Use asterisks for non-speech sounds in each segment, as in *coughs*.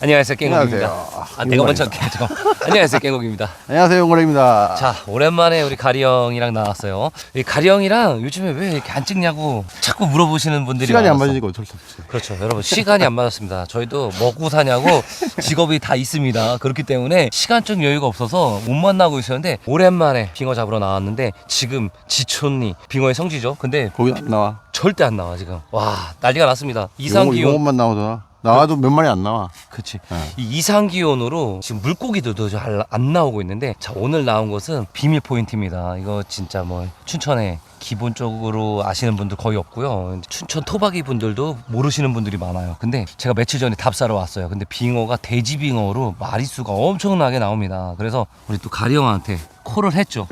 안녕하세요 깽국입니다. 안녕하세요. 아 내가 먼저. 잠깐. 안녕하세요 깽국입니다. 안녕하세요 용거래입니다. 자 오랜만에 우리 가리 형이랑 나왔어요. 이 가리 형이랑 요즘에 왜 이렇게 안 찍냐고 자꾸 물어보시는 분들이 시간이 안 많았어. 맞으니까 어쩔 수 없지. 그렇죠 여러분 시간이 안 맞았습니다. 저희도 먹고 사냐고 *laughs* 직업이 다 있습니다. 그렇기 때문에 시간적 여유가 없어서 못 만나고 있었는데 오랜만에 빙어 잡으러 나왔는데 지금 지촌리 빙어의 성지죠. 근데 거기 안 나와. 절대 안 나와 지금. 와 난리가 났습니다. 이상 용어, 기온 용어만 나오더라. 나와도 몇 마리 안 나와. 그치. 네. 이 이상 기온으로 지금 물고기들도 잘안 나오고 있는데 자 오늘 나온 것은 비밀 포인트입니다. 이거 진짜 뭐 춘천에 기본적으로 아시는 분들 거의 없고요. 춘천 토박이 분들도 모르시는 분들이 많아요. 근데 제가 며칠 전에 답사러 왔어요. 근데 빙어가 돼지 빙어로 마리수가 엄청나게 나옵니다. 그래서 우리 또 가리 형한테 콜을 했죠.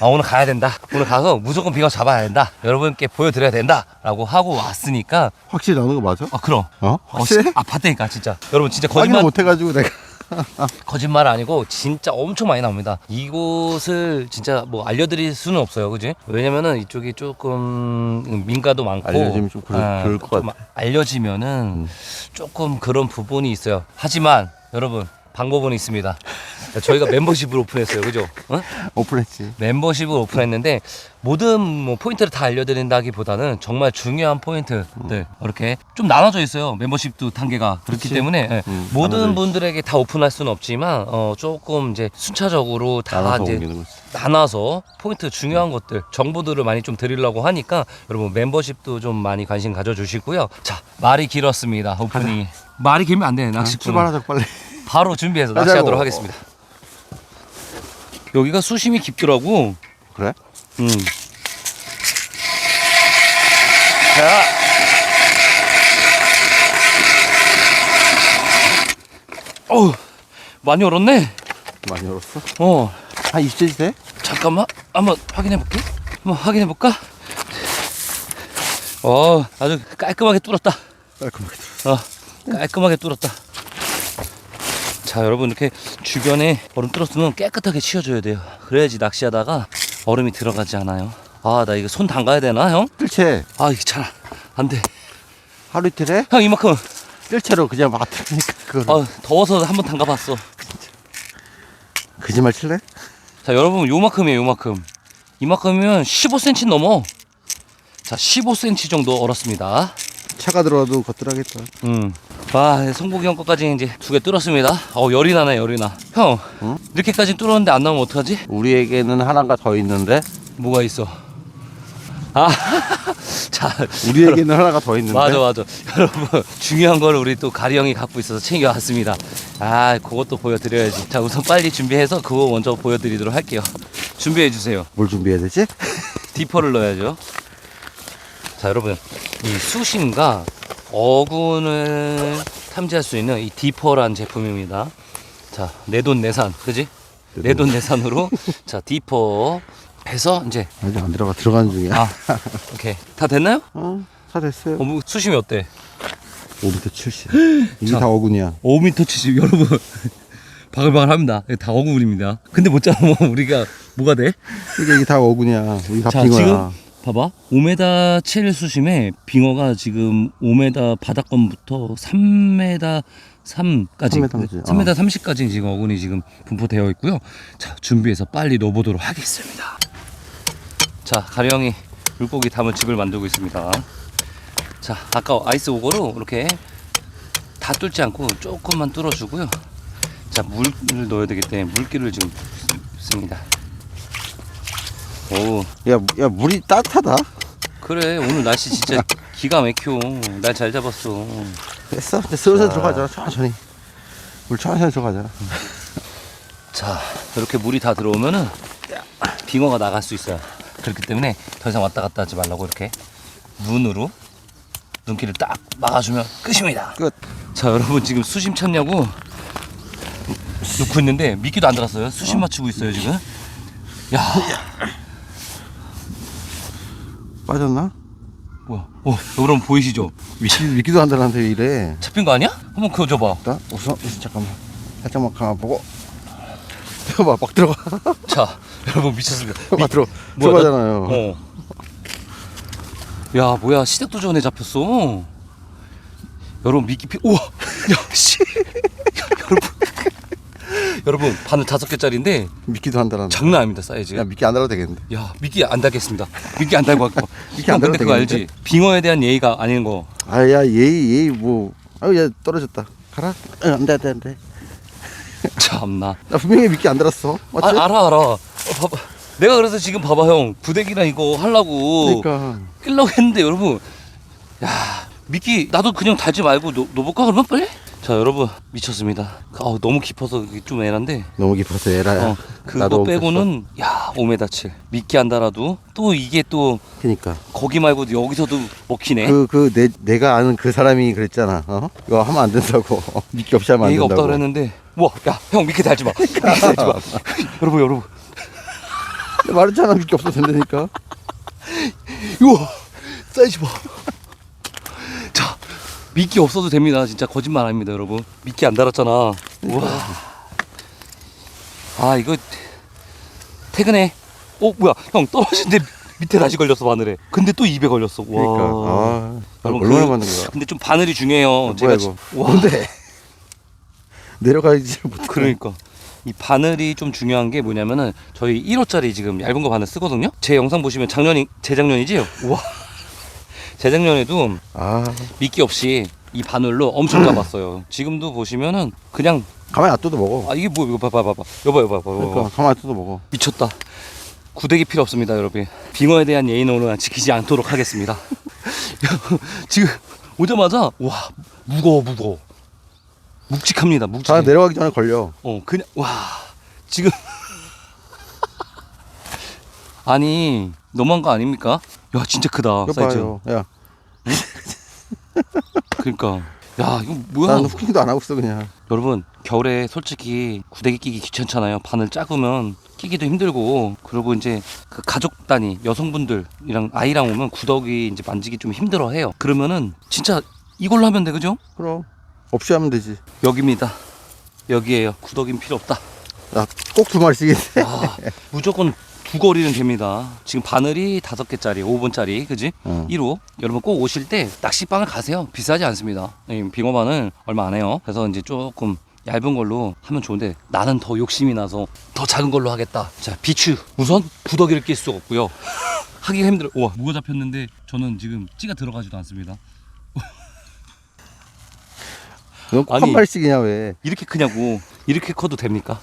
아 오늘 가야 된다. 오늘 가서 무조건 빙어 잡아야 된다. 여러분께 보여드려야 된다 라고 하고 왔으니까 확실히 나오는 거 맞아? 아 그럼 어? 어, 확실해? 씨, 아 봤다니까 진짜 여러분 진짜 거짓말 못 해가지고 내가. *laughs* 거짓말 아니고 진짜 엄청 많이 나옵니다. 이곳을 진짜 뭐 알려드릴 수는 없어요, 그지? 왜냐면은 이쪽이 조금 민가도 많고 알려지면 좀 그럴- 아, 그럴 것 좀 같아. 알려지면은 음. 조금 그런 부분이 있어요. 하지만 여러분 방법은 있습니다. 저희가 멤버십을 오픈했어요, 그죠? 어? 오픈했지. 멤버십을 오픈했는데 모든 뭐 포인트를 다 알려드린다기보다는 정말 중요한 포인트들 이렇게 좀 나눠져 있어요 멤버십도 단계가 그렇기 그치. 때문에 예, 음, 모든 나눠져 분들에게 다 오픈할 수는 없지만 어, 조금 이제 순차적으로 다 나눠서 이제 옮기는 거지. 나눠서 포인트 중요한 것들 정보들을 많이 좀 드리려고 하니까 여러분 멤버십도 좀 많이 관심 가져주시고요 자 말이 길었습니다 오프닝이 말이 길면 안돼 아, 낚시꾼은 출발하자 빨리. 바로 준비해서. 낚시하도록 하겠습니다 여기가 수심이 깊더라고 그래? 음. 자. 어우, 많이 얼었네. 많이 열었어? 어, 한 20cm 돼? 잠깐만. 한번 확인해 볼게. 한번 확인해 볼까? 어, 아주 깔끔하게 뚫었다. 깔끔하게 들어. 어, 깔끔하게 뚫었다. 자, 여러분 이렇게 주변에 얼음 뚫었으면 깨끗하게 치워줘야 돼요. 그래야지 낚시하다가 얼음이 들어가지 않아요. 아, 나 이거 손 담가야 되나, 형? 뜰채 아, 이게 잘 안 돼. 하루 이틀 해? 형 이만큼. 뜰채로 그냥 막 틀니까 그걸. 아, 더워서 한번 담가봤어. 거짓말 칠래? 자, 여러분 요만큼이에요, 요만큼. 이만큼이면 15cm 넘어. 자, 15cm 정도 얼었습니다. 차가 들어와도 거뜬하겠다. 음. 아, 성국이 형 거까지 이제 두 개 뚫었습니다. 어, 열이 나네, 열이 나. 형, 응? 이렇게까지 뚫었는데 안 나오면 어떡하지? 우리에게는 하나가 더 있는데 뭐가 있어? 아, *laughs* 자, 우리에게는 하나가 더 있는데 맞아, 맞아. 여러분, 중요한 걸 우리 또 가리 형이 갖고 있어서 챙겨왔습니다. 아, 그것도 보여드려야지. 자, 우선 빨리 준비해서 그거 먼저 보여드리도록 할게요. 준비해주세요. 뭘 준비해야 되지? *laughs* 디퍼를 넣어야죠. 자, 여러분, 이 수심과 어군을 탐지할 수 있는 이 디퍼란 제품입니다. 자, 내돈 내산, 그지? 내돈 내산으로 자 디퍼 해서 이제 아직 안 들어가 들어가는 중이야. 아, 오케이 다 됐나요? 어, 다 됐어요. 어, 뭐 수심이 어때? 5m 70. *gasps* 이게 자. 다 어군이야. 5m 70 여러분 *laughs* 바글바글합니다. 이거 다 어구분입니다. 근데 못 잡으면 우리가 뭐가 돼? 이게, 이게 다 어군이야. 우리 다자 빙어야. 지금 봐봐 5m 7 수심에 빙어가 지금 5m 바닥권부터 3m 3까지 3m 까지, 3m 30까지 지금 어군이 지금 분포되어 있고요. 자 준비해서 빨리 넣어보도록 하겠습니다. 자 가령이 물고기 담은 집을 만들고 있습니다. 자 아까 아이스 오거로 이렇게 다 뚫지 않고 조금만 뚫어주고요. 자 물을 넣어야 되기 때문에 물기를 지금 씁니다. 오 야, 야 물이 따뜻하다. 그래 오늘 날씨 진짜 *laughs* 기가 막혀 날 잘 잡았어 됐어. 이제 슬슬 자. 들어가자. 천천히. 물 천천히 들어가자. 자 이렇게 물이 다 들어오면은 빙어가 나갈 수 있어요 그렇기 때문에 더 이상 왔다 갔다 하지 말라고 이렇게 눈으로 눈길을 딱 막아주면 끝입니다 끝. 자 여러분 지금 수심 찾냐고 놓고 있는데 미끼도 안 들었어요 수심 맞추고 있어요 지금 야 빠졌나? 뭐야 어 여러분 보이시죠 미끼도 안왜 이래. 잡힌 거 아니야? 한번 그거 줘봐 나 우선, 우선 잠깐만. 살짝만 가만 보고. 들어봐, 막 들어가. *laughs* 자 여러분 미쳤습니다 막 들어. 뭐야, 나- 들어가잖아요. 어. 야 뭐야 시댁도 전에 잡혔어. 여러분 미끼 피. 우와. *laughs* 야 씨. *laughs* 여러분 바늘 다섯 개짜리인데 미끼도 안 달았네. 장난 아닙니다 사이즈가. 야 미끼 안 달아도 되겠는데. 야 미끼 안 달겠습니다. 미끼 안 달고 할게요. *laughs* 미끼 안 형, 근데 달아도 그거 되겠는데? 알지? 빙어에 대한 예의가 아닌 거. 아야 예의 예의 뭐. 아유 야 떨어졌다. 가라. 응, 안돼 안돼 안돼. *laughs* 참나. 나 분명히 미끼 안 달았어. 아, 맞지? 알아 알아. 어, 봐봐. 내가 그래서 지금 봐봐 형 구데기랑 이거 하려고 그러니까. 끼려고 했는데 여러분 야 미끼 나도 그냥 달지 말고 놓, 놓을까 그러면 빨리? 자 여러분 미쳤습니다. 아 너무 깊어서 좀 애란데 너무 깊어서 에라야. 어, 그거 빼고는 야 5m7 미끼 안 달아도 또 이게 또 그니까. 거기 말고 여기서도 먹히네. 그 그 내 내가 아는 그 사람이 그랬잖아. 어? 이거 하면 안 된다고. *laughs* 미끼 없이 하면 안 예의가 된다고. 없다 그랬는데 와야형 미끼 달지 마. 미끼 달지 마. *laughs* 여러분 여러분 말했잖아 미끼 없어도 된다니까. *laughs* 우와 사이즈 봐. 자 미끼 없어도 됩니다. 진짜 거짓말 아닙니다, 여러분. 미끼 안 달았잖아. 우와. 아 이거 퇴근해. 어 뭐야 형 떨어진데 밑에 다시 걸렸어 바늘에. 근데 또 입에 걸렸어. 와. 그러니까. 아, 여러분, 얼마나 그- 만든 거야? 근데 좀 바늘이 중요해요. 뭐야 제가 이거? 지- 와. 뭔데? 내려가야지 못. 그러니까 이 바늘이 좀 중요한 게 뭐냐면은 저희 1호짜리 지금 얇은 거 바늘 쓰거든요. 제 영상 보시면 작년이 재작년이지? 와. 재작년에도 아 미끼 없이 이 바늘로 엄청 잡았어요. 지금도 보시면은 그냥 가만히 놔둬도 먹어. 아 이게 뭐 이거 봐봐 봐봐 여봐 여봐 봐봐 그러니까 가만히 놔둬도 먹어. 미쳤다. 구데기 필요 없습니다, 여러분. 빙어에 대한 예의는 오늘 지키지 않도록 하겠습니다. *laughs* 지금 오자마자 와 무거워 무거워 묵직합니다 다 묵직해. 내려가기 전에 걸려. 어 그냥 와 지금 아니 너무한 거 아닙니까? 야 진짜 크다 이거 사이즈. 봐요. 야, *laughs* 그러니까 야 이거 뭐야? 나는 후킹도 안 하고 있어 그냥. 여러분 겨울에 솔직히 구데기 끼기 귀찮잖아요. 바늘 작으면 끼기도 힘들고 그리고 이제 그 가족 단위 여성분들이랑 아이랑 오면 구더기 이제 만지기 좀 힘들어해요. 그러면은 진짜 이걸로 하면 돼 그죠? 그럼 없이 하면 되지. 여기입니다. 여기에요. 구더기는 필요 없다. 꼭두 마리씩. 해. 아, 무조건 두 거리는 됩니다. 지금 바늘이 다섯 개짜리, 5분짜리, 그지? 어. 1호. 여러분 꼭 오실 때 낚시방을 가세요. 비싸지 않습니다. 이 빙어바늘 얼마 안 해요. 그래서 이제 조금 얇은 걸로 하면 좋은데 나는 더 욕심이 나서 더 작은 걸로 하겠다. 자, 비추. 우선 구더기를 낄 수가 없고요. *laughs* 하기가 힘들어. 우와, 무가 잡혔는데 저는 지금 찌가 들어가지도 않습니다. *laughs* 넌꼭한 아니. 마리씩이냐 왜? 이렇게 크냐고. 이렇게 커도 됩니까?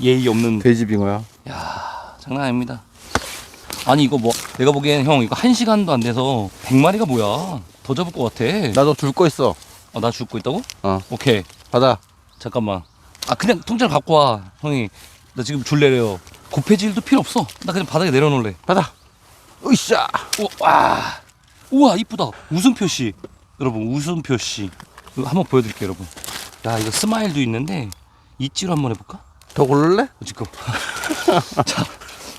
예의 없는 돼지 빙어야. 야 장난 아닙니다. 아니 이거 뭐 내가 보기엔 형 이거 한 시간도 안 돼서 100마리가 뭐야? 더 잡을 것 같아. 나도 둘거 있어. 아, 나 죽고 있다고? 어. 오케이 받아. 잠깐만. 아 그냥 통째로 갖고 와 형이. 나 지금 줄 내려요. 고패질도 필요 없어. 나 그냥 바닥에 내려놓을래. 받아. 으쌰. 우와 우와 이쁘다. 웃음 표시. 여러분 웃음 표시. 이거 한번 보여드릴게요 여러분. 야 이거 스마일도 있는데 이찌로 한번 해볼까? 더 고를래? 지금 *laughs* 자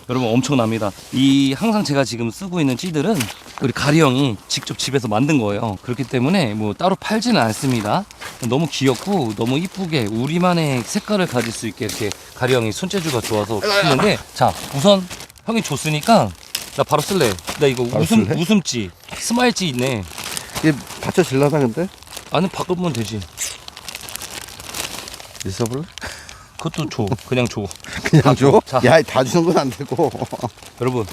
여러분 엄청납니다. 이 항상 제가 지금 쓰고 있는 찌들은 우리 가리 형이 직접 집에서 만든 거예요. 그렇기 때문에 뭐 따로 팔지는 않습니다. 너무 귀엽고 너무 이쁘게 우리만의 색깔을 가질 수 있게 이렇게 가리 형이 손재주가 좋아서 했는데 자 우선 형이 줬으니까 나 바로 쓸래. 나 이거 바로 웃음 쓸래? 웃음찌 스마일찌 있네. 이게 받쳐 질라나 근데? 아니 바꾸면 되지. 있어 볼래? 그것도 줘 그냥 줘 *laughs* 그냥 줘? 자. 야, 다 주는 건 안 되고. *laughs* 여러분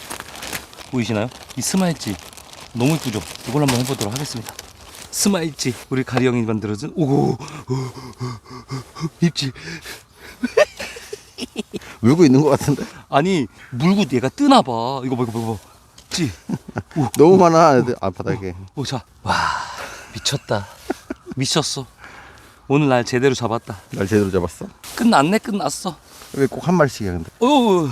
보이시나요? 이 스마일지 너무 이쁘죠? 이걸 한번 해보도록 하겠습니다. 스마일지 우리 가리 형이 만들어준 오고 입지 *laughs* 울고 있는 것 같은데? 아니 물고 얘가 뜨나 봐 이거 봐 이거 봐 이거 봐. 찌 너무 많아. 애들. 아, 바닥에. 오자 와 미쳤다 미쳤어 오늘 날 제대로 잡았다. 날 제대로 잡았어? 끝났네 끝났어. 왜 꼭한 마리씩이야 근데? 어우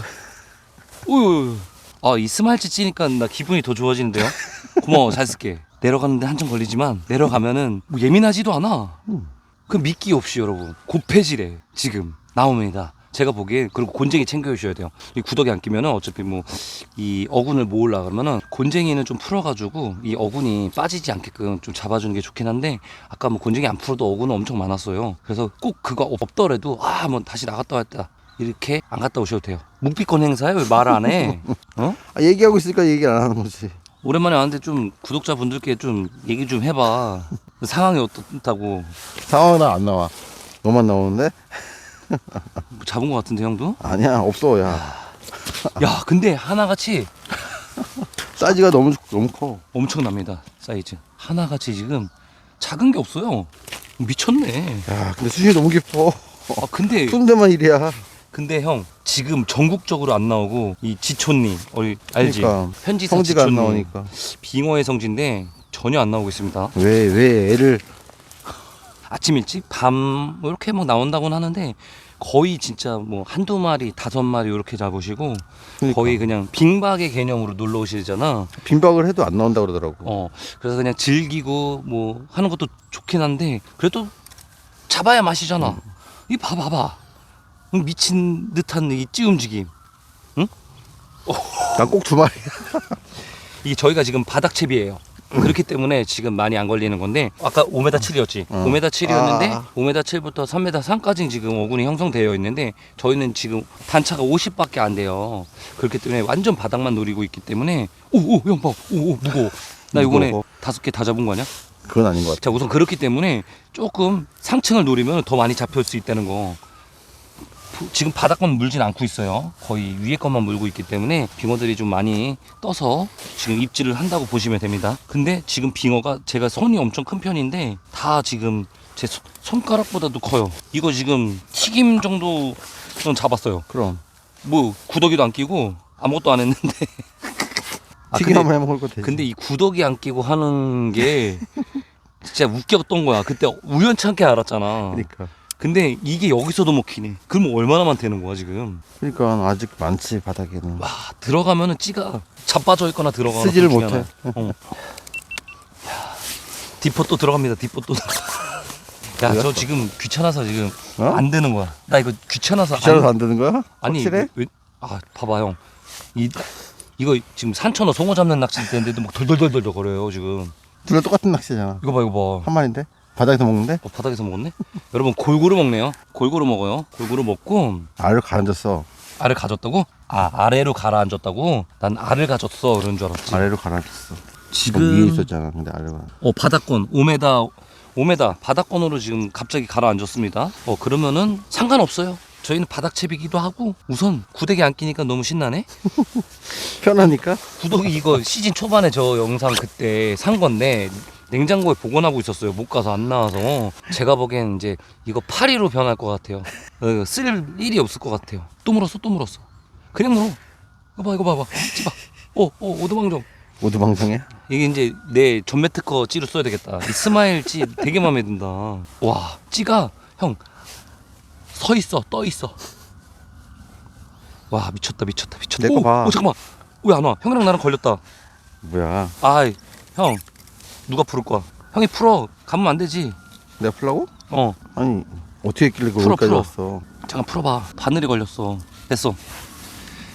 어우 아이 스마일치 찌니까 나 기분이 더 좋아지는데요? *laughs* 고마워 잘 쓸게. 내려가는데 한참 걸리지만 내려가면은 뭐 예민하지도 않아. 음. 그 미끼 없이 여러분 고패질에 지금 나옵니다 제가 보기에 그리고 곤쟁이 챙겨 주셔야 돼요 이 구더기 안 끼면은 어차피 뭐 이 어군을 모으려 그러면은 곤쟁이는 좀 풀어가지고 이 어군이 빠지지 않게끔 좀 잡아주는 게 좋긴 한데 아까 뭐 곤쟁이 안 풀어도 어군은 엄청 많았어요 그래서 꼭 그거 없더라도 아뭐 다시 나갔다 왔다 이렇게 안 갔다 오셔도 돼요 묵비권 행사에 왜 말 안 해? *laughs* 어? 아, 얘기하고 있으니까 얘기를 안 하는 거지. 오랜만에 왔는데 좀 구독자 분들께 좀 얘기 좀 해봐 *laughs* 상황이 어떻다고 상황은 안 나와. 너만 나오는데? 뭐 잡은 것 같은데 형도? 아니야 없어 야 야 근데 하나같이 *laughs* 사이즈가 너무 너무 커 엄청납니다 사이즈 하나같이 지금 작은 게 없어요 미쳤네 야, 근데 수심이 너무 깊어. 아 근데 푸는 데만 일이야. 근데 형 지금 전국적으로 안 나오고 이 지촌니 어리 알지 그러니까 현지사 성지가 안 지촌니 나오니까. 빙어의 성지인데 전혀 안 나오고 있습니다 왜, 왜 애를. 아침 일찍 밤 이렇게 막 나온다고는 하는데 거의 진짜 뭐 한두 마리 다섯 마리 이렇게 잡으시고 그러니까. 거의 그냥 빙박의 개념으로 놀러 오시잖아 빈박을 해도 안 나온다 그러더라고. 어 그래서 그냥 즐기고 뭐 하는 것도 좋긴 한데 그래도 잡아야 맛이잖아 음. 이 봐봐 봐 미친 듯한 이 찌움직임 난 꼭 두 마리. *laughs* 이게 저희가 지금 바닥 채비예요. 그렇기 때문에 지금 많이 안 걸리는 건데 아까 5m 7이었지. 어. 5m 7이었는데 아. 5m 7부터 3m 3까지 지금 어군이 형성되어 있는데 저희는 지금 단차가 50밖에 안 돼요. 그렇기 때문에 완전 바닥만 노리고 있기 때문에 오오 형 봐. 오오 무거워. 나 이번에 무거워. 다섯 개 다 잡은 거 아니야? 그건 아닌 것 같아. 자 우선 그렇기 때문에 조금 상층을 노리면 더 많이 잡힐 수 있다는 거. 부- 지금 바닥만 물진 않고 있어요. 거의 위에 것만 물고 있기 때문에 빙어들이 좀 많이 떠서 지금 입질을 한다고 보시면 됩니다. 근데 지금 빙어가 제가 손이 엄청 큰 편인데 다 지금 제 손- 손가락보다도 커요. 이거 지금 튀김 정도 는 잡았어요. 그럼. 뭐 구더기도 안 끼고 아무것도 안 했는데. 아, *laughs* 튀김 근데- 한번 해먹을 거 되지. 근데 이 구더기 안 끼고 하는 게 진짜 웃겼던 거야. 그때 우연찮게 알았잖아. 그러니까. 근데 이게 여기서도 먹히네. 그럼 얼마나 많다는 거야 지금? 그러니까 아직 많지, 바닥에는. 와 들어가면은 찌가 자빠져 있거나 들어가. 쓰지를 못해. 어. 야, 디포 또 들어갑니다. 디포 또. *laughs* 야 저 지금 귀찮아서 지금 어? 안 되는 거야. 나 이거 귀찮아서. 귀찮아서 안- 안 되는 거야? 아니 확실해? 왜, 아 봐봐 형. 이 이거 지금 산천어 송어 잡는 낚싯대인데도 막 덜덜덜덜 거려요 지금. 둘다 똑같은 낚시잖아. 이거 봐 이거 봐. 한 마리인데? 바닥에서 먹는데? 어, 바닥에서 먹었네? *laughs* 여러분 골고루 먹네요. 골고루 먹어요. 골고루 먹고 알을 가라앉았어. 알을 가졌다고? 아 아래로 가라앉았다고? 난 알을 가졌어 그런 줄 알았지. 아래로 가라앉았어. 지금 그 위에 있었잖아. 근데 아래가. 어 바닥권 5m 5m 바닥권으로 지금 갑자기 가라앉았습니다. 어 그러면은 상관없어요. 저희는 바닥채비기도 하고 우선 구데기 안 끼니까 너무 신나네. *laughs* 편하니까? 구독이 이거 시즌 초반에 저 영상 그때 산 건데 냉장고에 보관하고 있었어요. 못 가서 안 나와서 제가 보기엔 이제 이거 파리로 변할 것 같아요. 어, 쓸 일이 없을 것 같아요. 또 물었어, 또 물었어. 그냥 물어. 이거 봐, 이거 봐 봐. 찌봐. 어, 어, 오도방정. 방송해? 이게 이제 내 전매 특허 찌로 써야 되겠다. 이 스마일 찌 되게 마음에 든다. 와, 찌가 형 서 있어, 떠 있어. 와, 미쳤다, 미쳤다, 미쳤다. 내거 오, 봐. 오, 잠깐만. 왜 안 와? 형이랑 나랑 걸렸다. 뭐야. 아이 형 누가 풀을 거야 형이 풀어 가면 안 되지 내가 풀라고? 어 아니, 어떻게 했길래 풀어, 거기까지 풀어. 왔어? 잠깐 풀어봐 바늘이 걸렸어 됐어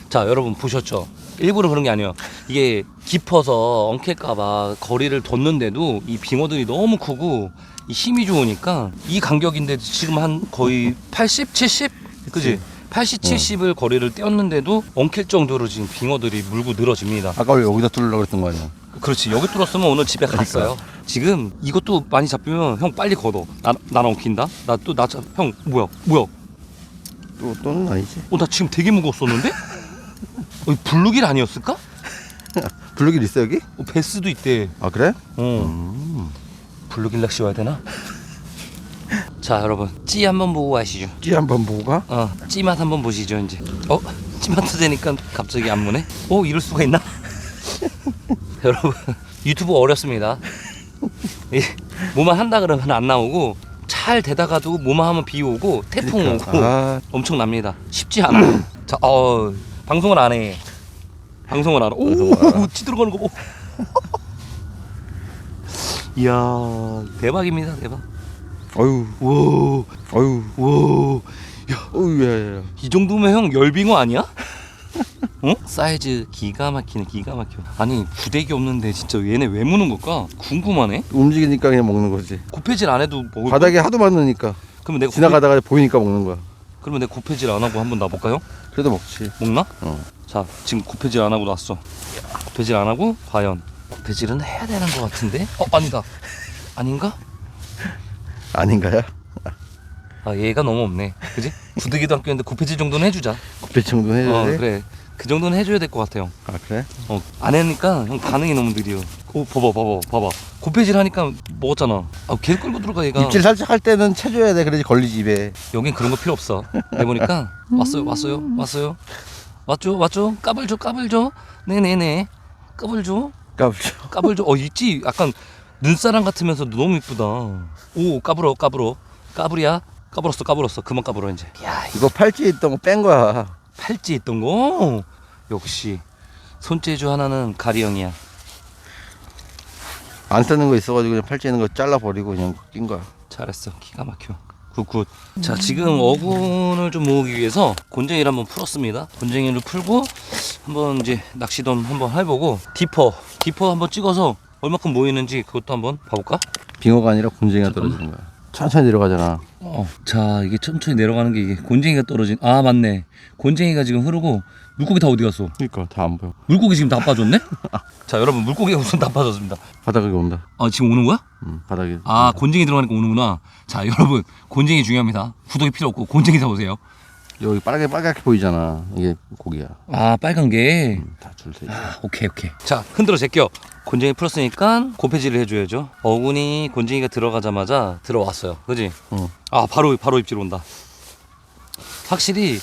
자 여러분 보셨죠 일부러 그런 게 아니에요 이게 깊어서 엉킬까봐 거리를 뒀는데도 이 빙어들이 너무 크고 이 힘이 좋으니까 이 간격인데 지금 한 거의 80, 70? 그지? 80, 70을 거리를 떼었는데도 엉킬 정도로 지금 빙어들이 물고 늘어집니다 아까 왜 여기다 뚫으려고 그랬던 거 아니야? 그렇지. 여기 뚫었으면 오늘 집에 갔어요. 지금 이것도 많이 잡히면 형 빨리 걷어. 나, 나랑 엉킨다? 나 또 나 형 뭐야? 뭐야? 또, 또는 아니지. 어 나 지금 되게 무거웠었는데? *laughs* 어, 블루길 아니었을까? *laughs* 블루길 있어, 여기? 어, 베스도 있대. 아, 그래? 어. 음. 블루길 낚시 와야 되나? 자 여러분. 찌 한번 보고 가시죠. 찌 한번 보고 가? 어 찌맛 한번 보시죠 이제. 어? 찌맛도 되니까 갑자기 안 무네? 어 이럴 수가 있나 *laughs* 여러분 유튜브 어렵습니다. 이, 뭐만 한다 그러면 안 나오고 잘 되다가도 뭐만 하면 비 오고 태풍 그러니까. 오고 아, 엄청납니다. 쉽지 않아요. *clears throat* 자 어, 방송을 안 해. 방송을 알아 방송을 알아. 오찌 들어가는 거 봐 이야. 대박입니다 대박. 어유, 우와 어유, 우와 어유, 야, 야, 야. 이 정도면 형 열빙어 아니야? 어? 사이즈 기가 막히네 기가 막혀 아니 부대기 없는데 진짜 얘네 왜 무는 걸까? 궁금하네 움직이니까 그냥 먹는 거지. 곱해질 안 해도 먹을 거야? 바닥에 하도 많으니까 그러면 내가 곱해, 지나가다가 보이니까 먹는 거야. 그러면 내가 곱해질 안 하고 한번 놔볼까요? 그래도 먹지. 먹나? 어. 자 지금 곱해질 안 하고 놨어 곱해질 안 하고 과연 곱해질은 해야 되는 것 같은데? 어 아니다 아닌가? 아닌가요? 아 얘가 너무 없네 그지? 구더기도 안 꼈는데 고패질 정도는 해주자 굽배 정도 해야 어 돼? 그래 그 정도는 해줘야 될 것 같아요 아 그래? 어, 안 하니까 형 반응이 너무 느려. 오, 봐봐, 봐봐, 봐봐. 고패질 하니까 먹었잖아. 아, 계속 끌고 들어가 얘가. 입질 살짝 할 때는 채줘야 돼 그래야지 걸리지 입에 여긴 그런 거 필요 없어. 해보니까 왔어요, 왔어요, 왔어요. 왔죠, 왔죠. 까불죠, 까불죠. 네네네. 까불죠, 까불죠 까불죠. 어 있지. 약간 눈사람 같으면서 너무 이쁘다. 오, 까불어, 까불어. 까불이야. 까불었어, 까불었어. 그만 까불어 이제. 야, 이거 팔찌에 있던 거 뺀 거야 팔찌 있던 거. 역시. 손재주 하나는 가리 형이야. 안 쓰는 거 있어가지고 그냥 팔찌 있는 거 잘라버리고 그냥 낀 거야. 잘했어. 기가 막혀. 굿굿. 자 지금 어군을 좀 모으기 위해서 곤쟁이를 한번 풀었습니다. 곤쟁이를 풀고 한번 이제 낚시도 한번 해보고 디퍼 디퍼 한번 찍어서 얼마큼 모이는지 그것도 한번 봐볼까? 빙어가 아니라 곤쟁이가 떨어지는 거야 천천히 내려가잖아. 어, 자 이게 천천히 내려가는 게 이게 곤쟁이가 떨어진 아 맞네. 곤쟁이가 지금 흐르고 물고기 다 어디 갔어? 그러니까 다 안 보여. 물고기 지금 다 빠졌네? *laughs* 자 여러분 물고기가 우선 다 빠졌습니다. 바닥에 온다. 아 지금 오는 거야? 응, 바닥에. 아 곤쟁이 들어가니까 오는구나. 자 여러분 곤쟁이 중요합니다. 구독이 필요 없고 곤쟁이 사오세요. 여기 빨갛게 빨갛게 보이잖아 이게 고기야. 아 빨간 게? 다 줄 서 있어. 아, 오케이 오케이. 자 흔들어 제껴 곤쟁이 풀었으니까 고패질을 해줘야죠 어군이 곤쟁이가 들어가자마자 들어왔어요 그지 응. 아 바로 바로 입질 온다 확실히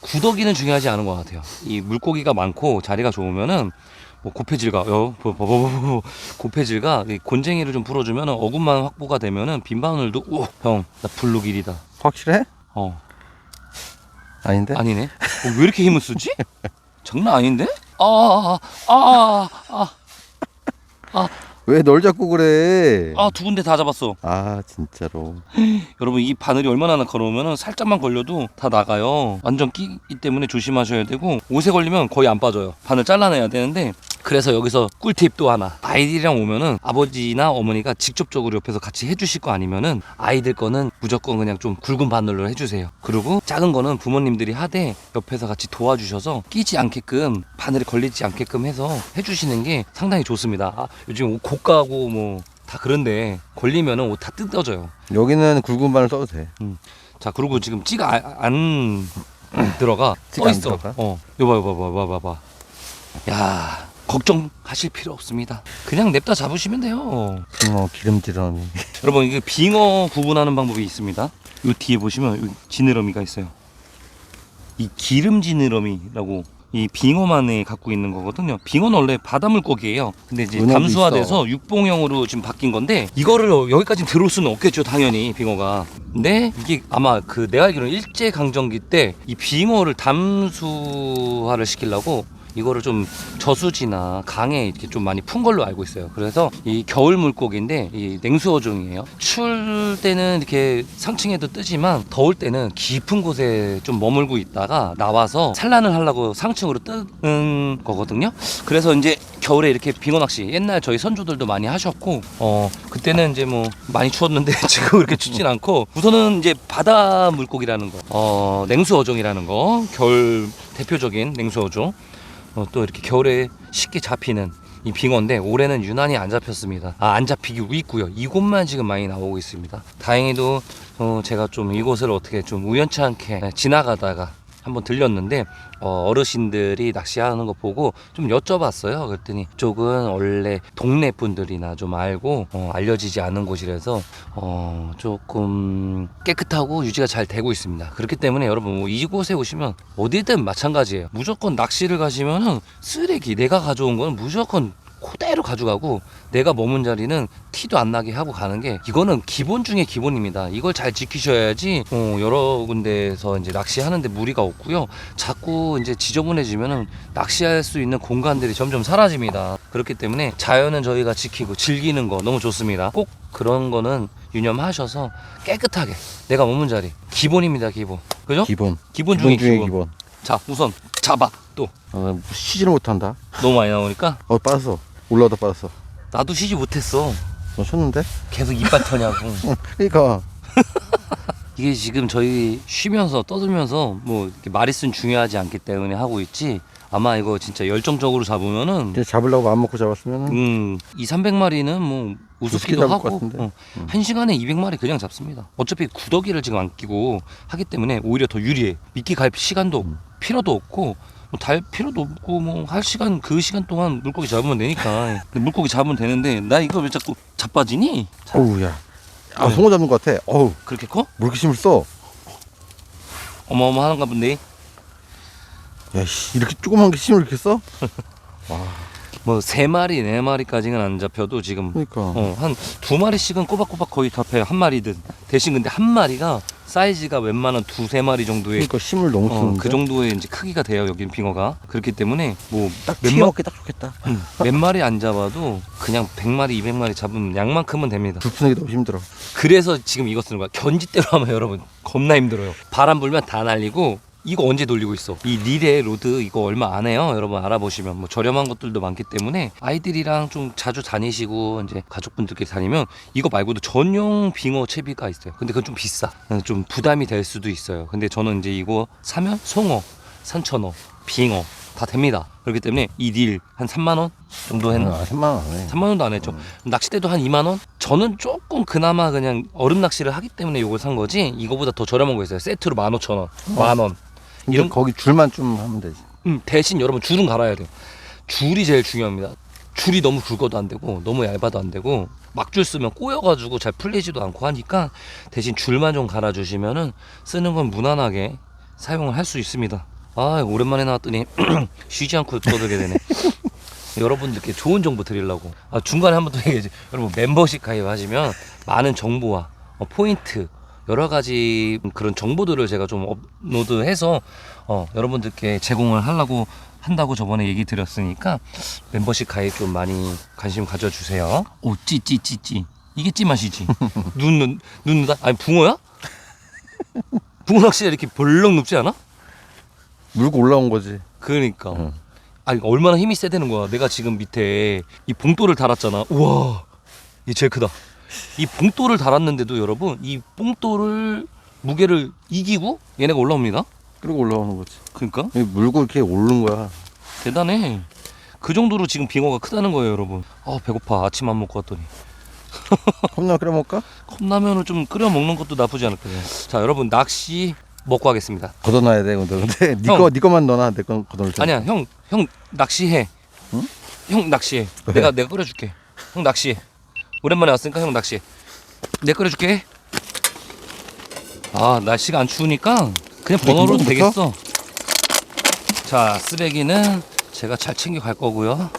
구더기는 중요하지 않은 것 같아요 이 물고기가 많고 자리가 좋으면은 뭐 고패질가 어, 고패질가 이 곤쟁이를 좀 풀어주면 어군만 확보가 되면은 빈바늘도 오형나 블루길이다 확실해? 어 아닌데? 아니네. 어, 왜 이렇게 힘을 쓰지? 장난 아닌데? 아, 아, 아, 아, 왜 널 잡고 그래 아, 두 군데 다 잡았어. 아 진짜로 *gasps* 여러분, 이 바늘이 얼마나 걸어오면 살짝만 걸려도 다 나가요. 완전 끼기 때문에 조심하셔야 되고, 옷에 걸리면 거의 안 빠져요. 바늘 잘라내야 되는데, 그래서 여기서 꿀팁 또 하나. 아이들이랑 오면은 아버지나 어머니가 직접적으로 옆에서 같이 해주실 거 아니면은 아이들 거는 무조건 그냥 좀 굵은 바늘로 해주세요. 그리고 작은 거는 부모님들이 하되 옆에서 같이 도와주셔서 끼지 않게끔 바늘이 걸리지 않게끔 해서 해주시는 게 상당히 좋습니다. 아, 요즘 옷 고가고 뭐 다 그런데 걸리면은 옷 다 뜯어져요. 여기는 굵은 바늘 써도 돼자 그리고 지금 찌가 아- 안 들어가 찌가 써안 있어. 들어가? 어, 여봐 여봐 봐봐 봐봐. 야 걱정하실 필요 없습니다. 그냥 냅다 잡으시면 돼요. 빙어 기름지름이 *laughs* 여러분 이게 빙어 구분하는 방법이 있습니다. 요 뒤에 보시면 요 지느러미가 있어요. 이 기름 지느러미라고 이 빙어만에 갖고 있는 거거든요. 빙어는 원래 바다 물고기예요. 근데 이제 은어도 담수화돼서 육봉형으로 지금 바뀐 건데 이거를 여기까지 들어올 수는 없겠죠, 당연히 빙어가. 근데 이게 아마 그 내가 알기로는 일제 강점기 때 이 빙어를 담수화를 시키려고 이거를 좀 저수지나 강에 이렇게 좀 많이 푼 걸로 알고 있어요. 그래서 이 겨울 물고기인데 이 냉수어종이에요. 추울 때는 이렇게 상층에도 뜨지만 더울 때는 깊은 곳에 좀 머물고 있다가 나와서 산란을 하려고 상층으로 뜨는 거거든요. 그래서 이제 겨울에 이렇게 빙어 낚시 옛날 저희 선조들도 많이 하셨고 어 그때는 이제 뭐 많이 추웠는데 *laughs* 지금 그렇게 춥진 않고 우선은 이제 바다 물고기라는 거, 어 냉수 어종이라는 거 겨울 대표적인 냉수 어종. 어, 또 이렇게 겨울에 쉽게 잡히는 이 빙어인데 올해는 유난히 안 잡혔습니다. 아, 안 잡히고 있고요. 이곳만 지금 많이 나오고 있습니다. 다행히도 어, 제가 좀 이곳을 어떻게 좀 우연치 않게 네, 지나가다가 한번 들렸는데 어, 어르신들이 낚시하는 거 보고 좀 여쭤봤어요. 그랬더니 이쪽은 원래 동네 분들이나 좀 알고 어, 알려지지 않은 곳이라서 어, 조금 깨끗하고 유지가 잘 되고 있습니다. 그렇기 때문에 여러분 뭐 이곳에 오시면 어디든 마찬가지예요. 무조건 낚시를 가시면은 쓰레기 내가 가져온 거는 무조건 그대로 가져가고 내가 머문 자리는 티도 안 나게 하고 가는 게 이거는 기본 중에 기본입니다. 이걸 잘 지키셔야지 어, 여러 군데에서 이제 낚시하는데 무리가 없고요. 자꾸 이제 지저분해지면은 낚시할 수 있는 공간들이 점점 사라집니다. 그렇기 때문에 자연은 저희가 지키고 즐기는 거 너무 좋습니다. 꼭 그런 거는 유념하셔서 깨끗하게 내가 머문 자리 기본입니다. 기본. 그죠? 기본 기본 중에 기본 중에 기본. 기본 자 우선 잡아 또 어, 쉬지를 못한다 너무 많이 나오니까 어 빠졌어 올라오다 빠졌어 나도 쉬지 못했어. 너 쳤는데? 계속 이빨 터냐고. 응 그러니까 *laughs* 이게 지금 저희 쉬면서 떠들면서 뭐 이렇게 마리수는 중요하지 않기 때문에 하고 있지 아마 이거 진짜 열정적으로 잡으면은 이제 잡으려고 마음 먹고 잡았으면은 음, 2, 300마리는 뭐 우습기도 잡을 것 하고 같은데. 어, 한 시간에 200마리 그냥 잡습니다. 어차피 구더기를 지금 안 끼고 하기 때문에 오히려 더 유리해. 미끼 갈 시간도 필요도 없고 뭐달 필요도 없고 뭐 할 시간 그 시간 동안 물고기 잡으면 되니까 근데 물고기 잡으면 되는데 나 이거 왜 자꾸 자빠지니? 자, 어우 야. 아 네. 송어 잡는 것 같아. 어우 그렇게 커? 힘을 써? 어마어마한가 본데 야씨 이렇게 조그만 게 힘을 이렇게 써? *laughs* 뭐 세 마리 네 마리까지는 안 잡혀도 지금 그러니까. 어, 한 두 마리씩은 꼬박꼬박 거의 잡혀요 한 마리든 대신 근데 한 마리가 사이즈가 웬만한 두세 마리 정도의 그러니까 힘을 너무 어, 쓰는데. 그 정도의 이제 크기가 돼요 여긴 빙어가 그렇기 때문에 딱몇 튀겨 마- 먹기 딱 좋겠다. 음, 몇 마리 안 잡아도 그냥 100마리 200마리 잡으면 양만큼은 됩니다 불 푸는 게 너무 힘들어. 그래서 지금 이거 쓰는 거야 견지대로 하면 *laughs* 여러분 겁나 힘들어요 바람 불면 다 날리고 이거 언제 돌리고 있어 이 릴의 로드 이거 얼마 안 해요 여러분 알아보시면 뭐 저렴한 것들도 많기 때문에 아이들이랑 좀 자주 다니시고 이제 가족분들끼리 다니면 이거 말고도 전용 빙어 채비가 있어요 근데 그건 좀 비싸 좀 부담이 될 수도 있어요 근데 저는 이제 이거 사면 송어 산천어 빙어 다 됩니다 그렇기 때문에 이 릴 한 3만 원 정도 했나 아 3만 원에. 3만 원도 안 했죠. 낚싯대도 한 2만 원? 저는 조금 그나마 그냥 얼음 낚시를 하기 때문에 이걸 산 거지. 이거보다 더 저렴한 거 있어요. 세트로 15,000원, 만 원. 이런 거기 줄만 좀 하면 되지. 음, 대신 여러분 줄은 갈아야 돼요. 줄이 제일 중요합니다. 줄이 너무 굵어도 안 되고 너무 얇아도 안 되고 막줄 쓰면 꼬여가지고 잘 풀리지도 않고 하니까 대신 줄만 좀 갈아주시면은 쓰는 건 무난하게 사용을 할 수 있습니다. 아 오랜만에 나왔더니 *clears throat* 쉬지 않고 떠들게 되네. 여러분들께 좋은 정보 드리려고 아, 중간에 한 번 더 얘기해야지 여러분 멤버십 가입하시면 많은 정보와 어, 포인트 여러 가지 그런 정보들을 제가 좀 업로드해서 어, 여러분들께 제공을 하려고 한다고 저번에 얘기 드렸으니까 멤버십 가입 좀 많이 관심 가져주세요 오 찌찌찌찌 이게 찌맛이지 *laughs* 눈 눈 눈누다 아니 붕어야? *laughs* 붕어 낚시가 이렇게 벌렁 눕지 않아? 물고 올라온 거지. 그러니까. 응. 아니 얼마나 힘이 세다는 거야. 내가 지금 밑에 이 봉돌을 달았잖아. 우와, 이 제일 크다. 이 봉돌을 달았는데도 여러분 이 봉돌을 무게를 이기고 얘네가 올라옵니다. 그리고 올라오는 거지. 그러니까 여기 물고 이렇게 오르는 거야. 대단해. 그 정도로 지금 빙어가 크다는 거예요, 여러분. 아 배고파. 아침 안 먹고 왔더니 *laughs* 컵라면 끓여 먹을까? 컵라면을 좀 끓여 먹는 것도 나쁘지 않을 거예요. 자, 여러분 낚시 먹고 하겠습니다. 걷어놔야 돼. 근데 근데 네 형. 거, 네 거만 넣어놔. 내 건 걷어놓을. 아니야, 형, 형 낚시해. 응? 형 낚시해. 왜? 내가 내가 끓여줄게. 형 낚시해. 오랜만에 왔으니까 형 낚시해. 내가 끓여줄게. 아 날씨가 안 추우니까 그냥 번호로도 이거부터? 되겠어. 자 쓰레기는 제가 잘 챙겨 갈 거고요.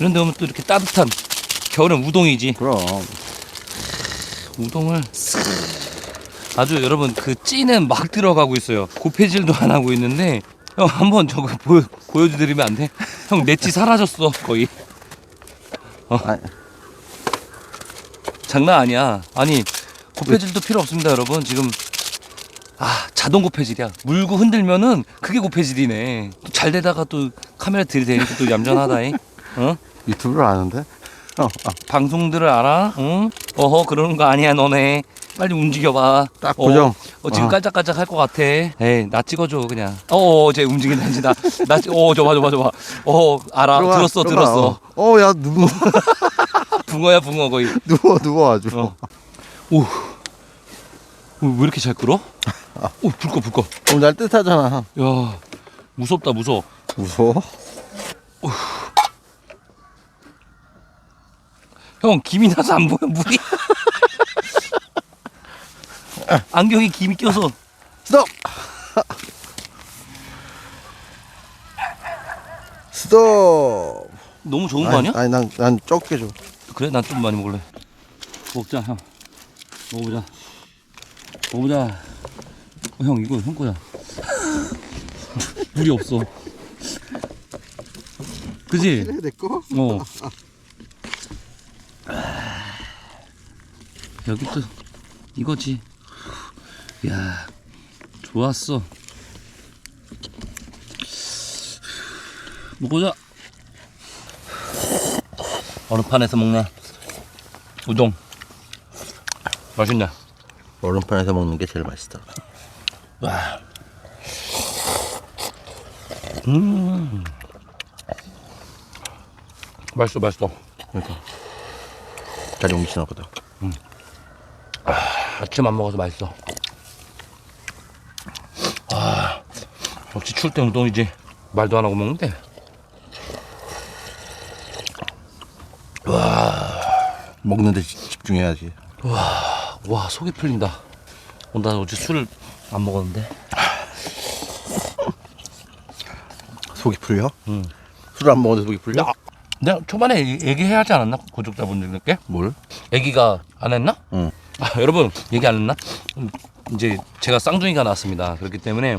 이런 데 오면 또 이렇게 따뜻한 겨울엔 우동이지. 그럼. 우동을 쓱 아주 여러분 그 찌는 막 들어가고 있어요 고패질도 안 하고 있는데 형 한번 저거 보여, 보여드리면 안 돼? 형 내 찌 사라졌어 거의 아, 장난 아니야. 아니 고패질도 필요 없습니다 여러분. 지금 아 자동 고패질이야. 물고 흔들면은 그게 고패질이네. 또 잘 되다가 또 카메라 들이대니까 또 얌전하다잉? 어? 유튜브를 아는데? 어, 아, 방송들을 알아? 응? 어허 그러는 거 아니야 너네 빨리 움직여봐 딱 어, 고정. 어, 지금 아. 깔짝깔짝 할 것 같아. 에이, 나 찍어줘, 그냥. 어, 어, 쟤 움직인다, 이제 나. 나, 찍- 어, 저 봐, 저 봐, 저 봐. 어, 알아. 들어가, 들었어, 들어가. 들었어. 어, 어, 야, 누워, *laughs* 붕어야, 붕어, 거의. *laughs* 누워, 누워 아주. 어. 오. 오, 왜 이렇게 잘 끓어? *laughs* 오, 불 꺼, 불 꺼. 오늘 날 뜻하잖아. 야, 무섭다, 무서워. 무서워? 형, 김이 나서 안 보여, 물이. 안경에 김이 껴서. 스톱! 스톱! 너무 좋은 거 아니야? 아니, 난, 난 적게 줘. 그래? 난 좀 많이 먹을래. 먹자, 형. 먹어보자. 먹어보자. 어, 형, 이거 형 거야. *laughs* 물이 없어. 그지? 그래, 내 거? 어. *laughs* 여기 또 이거지. 야, 좋았어. 먹보자. 어느 판에서 먹냐? 우동. 맛있네. 얼음판에서 먹는 게 제일 맛있다. 와. 음. 맛있어, 맛있어. 그러니까 잘 옮기시나 보다. 아침 안 먹어서 맛있어. 아, 역시 추울 때 운동이지. 말도 안 하고 먹는데. 먹는데 집- 집중해야지. 와, 속이 풀린다. 어, 나 어제 술을 안 먹었는데. 속이 풀려? 응. 술 안 먹어도 속이 풀려? 내가 초반에 얘기- 얘기해야 하지 않았나? 구독자분들께? 뭘? 얘기가 안 했나? 응. 아, 여러분 얘기 안 했나? 음, 이제 제가 쌍둥이가 나왔습니다. 그렇기 때문에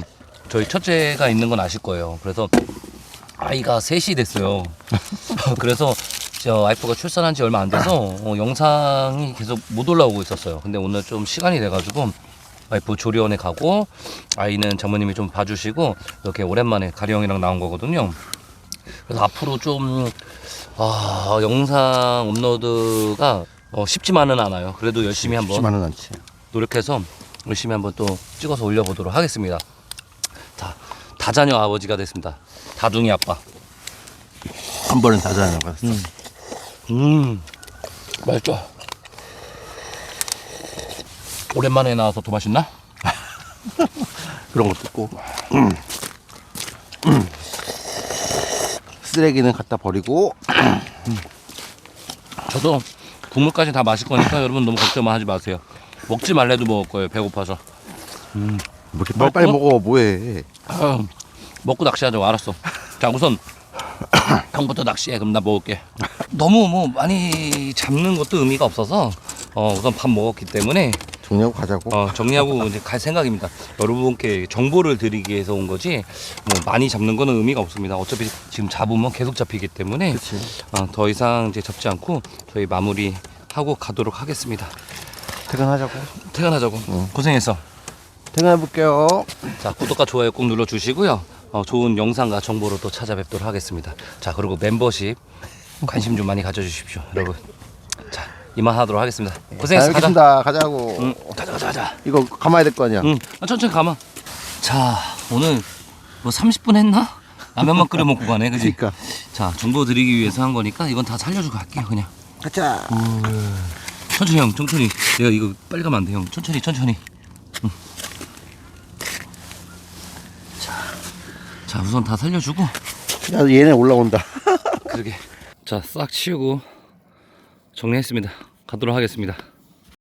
저희 첫째가 있는 건 아실 거예요. 그래서 아이가 셋이 됐어요. *laughs* 그래서 저 와이프가 출산한 지 얼마 안 돼서 어, 영상이 계속 못 올라오고 있었어요. 근데 오늘 좀 시간이 돼가지고 와이프 조리원에 가고 아이는 장모님이 좀 봐주시고 이렇게 오랜만에 가리 형이랑 나온 거거든요. 그래서 앞으로 좀 아, 영상 업로드가 어, 쉽지만은 않아요. 그래도 열심히 한번 쉽지만은 않지. 노력해서 열심히 한번 또 찍어서 올려보도록 하겠습니다. 자, 다자녀 아버지가 됐습니다. 다둥이 아빠. 한 번은 다 자는 거 같았어. 음, 맛있죠? 오랜만에 나와서 더 맛있나? *laughs* 그런 것도 있고. 음. 음. 쓰레기는 갖다 버리고 저도 국물까지 다 마실 거니까 여러분 너무 걱정만 하지 마세요. 먹지 말래도 먹을 거예요. 배고파서. 뭐 이렇게 빨리빨리? 먹어 뭐해 아유, 먹고 낚시하자고 알았어. 자 우선 *coughs* 형부터 낚시해. 그럼 나 먹을게. 너무 뭐 많이 잡는 것도 의미가 없어서 어, 우선 밥 먹었기 때문에 정리하고 가자고 어, 정리하고 *laughs* 이제 갈 생각입니다. 여러분께 정보를 드리기 위해서 온 거지 뭐 많이 잡는 거는 의미가 없습니다. 어차피 지금 잡으면 계속 잡히기 때문에 그치 어, 더 이상 이제 잡지 않고 저희 마무리 하고 가도록 하겠습니다. 퇴근하자고 퇴근하자고. 응. 고생했어. 퇴근해볼게요 자 구독과 좋아요 꼭 눌러 주시고요. 어, 좋은 영상과 정보로 또 찾아뵙도록 하겠습니다. 자 그리고 멤버십 관심 좀 많이 가져 주십시오, 여러분. 자 이만 하도록 하겠습니다. 고생했어. 잘 가자. 알겠습니다 가자고 응, 가자 가자 가자. 이거 감아야 될 거 아니야 응, 아, 천천히 가만. 자, 오늘 뭐 30분 했나? 라면만 끓여 먹고 가네, 그지? 그러니까 자, 정보 드리기 위해서 한 거니까 이건 다 살려주고 갈게요, 그냥. 가자 천천히 형, 천천히. 내가 이거 빨리 가면 안 돼, 형. 천천히, 천천히. 응. 자, 우선 다 살려주고. 야 얘네 올라온다 그러게. 자, 싹 치우고 정리했습니다. 가도록 하겠습니다.